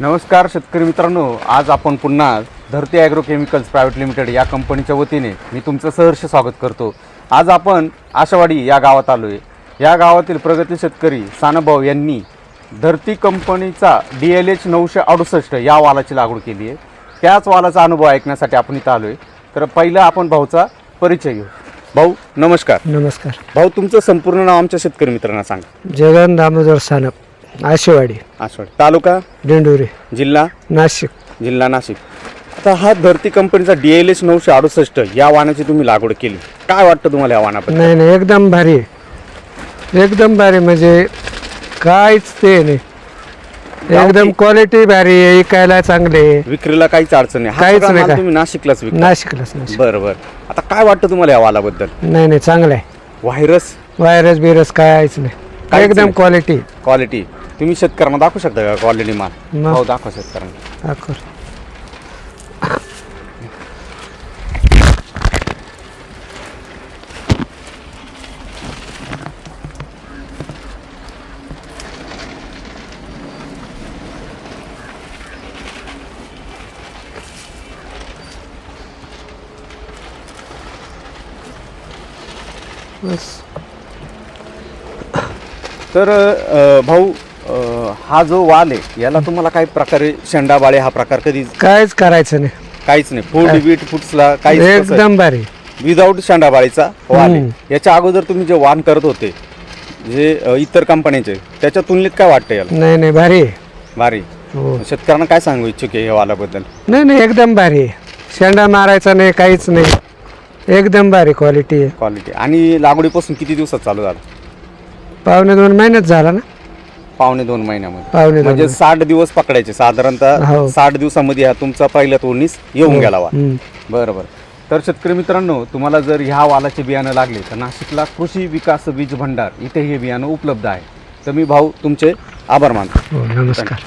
नमस्कार शेतकरी मित्रांनो आज आपण पुन्हा धरती ॲग्रो केमिकल्स प्रायव्हेट लिमिटेड या कंपनीच्या वतीने मी तुमचं सहर्ष स्वागत करतो. आज आपण आशावाडी या गावात आलो आहे या गावातील प्रगती शेतकरी सानभाऊ यांनी धरती कंपनीचा डी एल एच नऊशे अडुसष्ट या वालाची लागवड केली आहे. त्याच वालाचा अनुभव ऐकण्यासाठी आपण इथं आलो आहे तर पहिलं आपण भाऊचा परिचय घेऊ. भाऊ नमस्कार. नमस्कार. भाऊ तुमचं संपूर्ण नाव आमच्या शेतकरी मित्रांना सांगा. जगन दामोदर सानप. आशेवाडी. आशावाडी. तालुका? दिंडोरी. जिल्हा? नाशिक. जिल्हा नाशिक. आता हा धरती कंपनीचा डी एल एस नऊशे अडुसष्ट या वाहनाची तुम्ही लागवड केली. काय वाटतं तुम्हाला या वाहनाबद्दल नाही नाही एकदम भारी. आहे. एकदम भारी म्हणजे काहीच ते नाही. एकदम क्वालिटी भारी आहे ऐकायला चांगले. विक्रीला काहीच अडचण नाही. हा काहीच सगळा नाही माल काय. तुम्ही नाशिकलाच विकता. नाशिकलाच नाशिक. बरं बरं. आता काय वाटतं तुम्हाला या वालाबद्दल? नाही नाही चांगलं आहे. व्हायरस? व्हायरस बिरस काहीच नाही. काहीच एकदम नाही. क्वालिटी क्वालिटी तुम्ही शेतकऱ्यांना दाखवू शकता का क्वालिटी माल. हो दाखवा शेतकऱ्यांना. दाखव. बस. तर अं, भाऊ हा जो वाल आहे याला तुम्हाला काही प्रकारे शेंडाबाळे हा प्रकार कधी काहीच करायचं नाही. काहीच नाही. फूड बीट फुट्सला काहीच एकदम भारी. विदाऊट शेंडाबाळीचा वाल आहे. याच्या अगोदर तुम्ही जे वाण करत होते जे अं, इतर कंपन्यांचे त्याच्या तुलनेत काय वाटतं याला? नाही नाही भारी आहे. भारी. हो. शेतकऱ्यांना काय सांगू इच्छुक आहे या वालाबद्दल? नाही नाही एकदम भारी आहे. शेंडा मारायचा नाही काहीच नाही. एकदम भारी क्वालिटी आहे. क्वालिटी आणि लागवडीपासून किती दिवसात चालू झालं? पावणे दोन महिन्यात झाला ना. पावणे दोन महिन्यामध्ये. पावणे दोन म्हणजे साठ दिवस पकडायचे. साधारणतः हो. साठ दिवसामध्ये हा तुमचा पहिल्या तोडणीस येऊन गेला वा हम्म. बरं बरं तर शेतकरी मित्रांनो तुम्हाला जर ह्या वालाचे बियाणं लागले तर नाशिकला कृषी विकास बीज भंडार इथे हे बियाणं उपलब्ध आहे. तर मी भाऊ तुमचे आभार मानतो. हो नमस्कार.